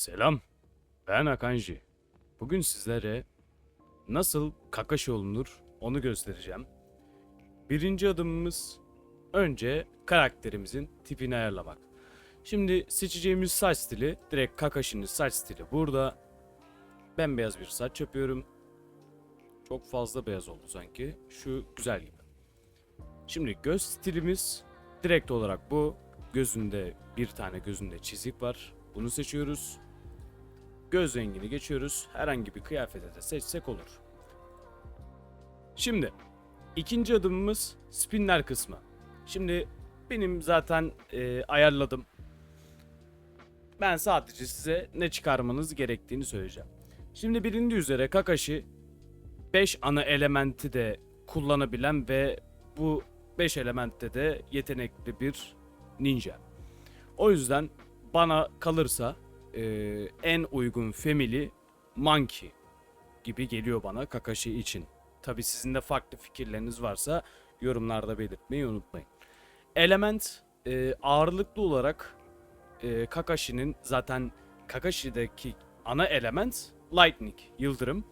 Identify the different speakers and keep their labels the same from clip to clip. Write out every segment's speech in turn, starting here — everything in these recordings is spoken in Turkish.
Speaker 1: Selam. Ben Akanji. Bugün sizlere nasıl Kakashi olunur onu göstereceğim. Birinci adımımız önce karakterimizin tipini ayarlamak. Şimdi seçeceğimiz saç stili direkt Kakashi'nin saç stili burada. Bembeyaz bir saç yapıyorum. Çok fazla beyaz oldu sanki. Şu güzel gibi. Şimdi göz stilimiz direkt olarak bu. Gözünde bir tane gözünde çizik var. Bunu seçiyoruz. Göz rengini geçiyoruz. Herhangi bir kıyafete de seçsek olur. Şimdi ikinci adımımız spinler kısmı. Şimdi benim zaten e, ayarladım. Ben sadece size ne çıkarmanız gerektiğini söyleyeceğim. Şimdi bilindiği üzere Kakashi 5 ana elementi de kullanabilen ve bu 5 elementte de yetenekli bir ninja. O yüzden bana kalırsa e, en uygun family Monkey gibi geliyor bana Kakashi için. Tabi sizin de farklı fikirleriniz varsa yorumlarda belirtmeyi unutmayın. Element e, ağırlıklı olarak e, Kakashi'nin zaten Kakashi'deki ana element Lightning, yıldırım.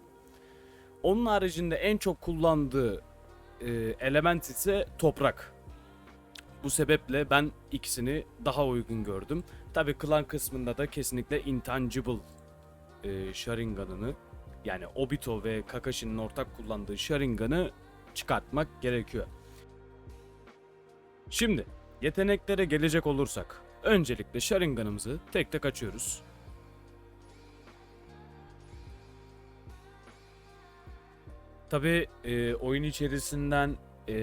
Speaker 1: Onun haricinde en çok kullandığı e, element ise toprak. Bu sebeple ben ikisini daha uygun gördüm. Tabi klan kısmında da kesinlikle intangible e, Sharingan'ını yani Obito ve Kakashi'nin ortak kullandığı Sharingan'ı çıkartmak gerekiyor. Şimdi yeteneklere gelecek olursak öncelikle Sharingan'ımızı tek tek açıyoruz. Tabi e, oyun içerisinden e,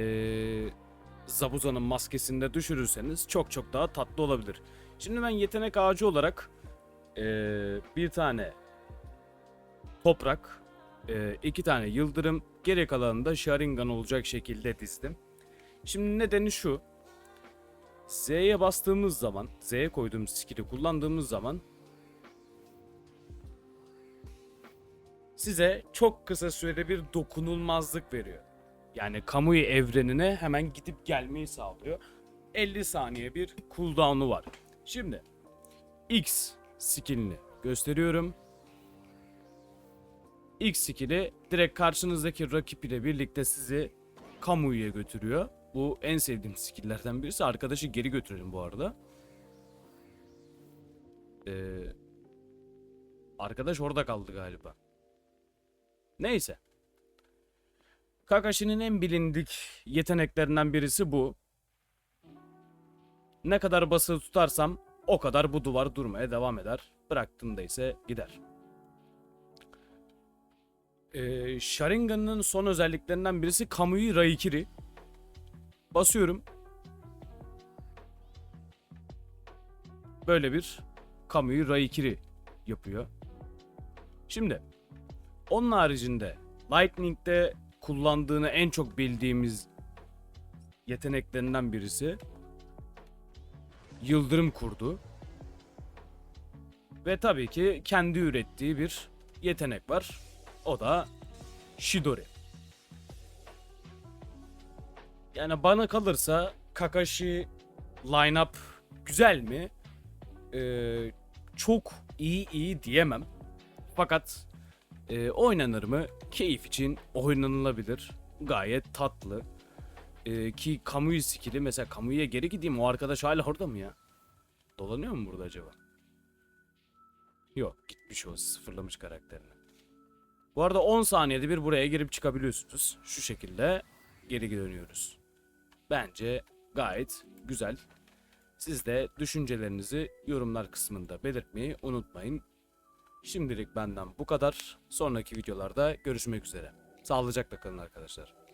Speaker 1: Zabuza'nın maskesini de düşürürseniz çok çok daha tatlı olabilir. Şimdi ben yetenek ağacı olarak e, bir tane toprak, e, iki tane yıldırım, geri kalanını da Sharingan olacak şekilde dizdim. Şimdi nedeni şu. Z'ye bastığımız zaman, Z'ye koyduğumuz skill'i kullandığımız zaman size çok kısa sürede bir dokunulmazlık veriyor. Yani kamuoyu evrenine hemen gidip gelmeyi sağlıyor. 50 saniye bir cooldown'u var. Şimdi X skillini gösteriyorum. X skill'i direkt karşınızdaki rakip ile birlikte sizi kamuya götürüyor. Bu en sevdiğim skill'lerden birisi. Arkadaşı geri götürelim bu arada. Ee, arkadaş orada kaldı galiba. Neyse. Kakashi'nin en bilindik yeteneklerinden birisi bu. Ne kadar basılı tutarsam o kadar bu duvar durmaya devam eder. Bıraktığımda ise gider. Ee, Sharingan'ın son özelliklerinden birisi Kamui Raikiri. Basıyorum. Böyle bir Kamui Raikiri yapıyor. Şimdi onun haricinde Lightning'de kullandığını en çok bildiğimiz yeteneklerinden birisi Yıldırım kurdu. Ve tabii ki kendi ürettiği bir yetenek var. O da Shidori. Yani bana kalırsa Kakashi line-up güzel mi? Ee, çok iyi iyi diyemem. Fakat e, oynanır mı? Keyif için oynanılabilir. Gayet tatlı. E, ki Kamui skill'i mesela Kamui'ye geri gideyim o arkadaş hala orada mı ya? Dolanıyor mu burada acaba? Yok gitmiş o sıfırlamış karakterini. Bu arada 10 saniyede bir buraya girip çıkabiliyorsunuz. Şu şekilde geri dönüyoruz. Bence gayet güzel. Siz de düşüncelerinizi yorumlar kısmında belirtmeyi unutmayın. Şimdilik benden bu kadar. Sonraki videolarda görüşmek üzere. Sağlıcakla kalın arkadaşlar.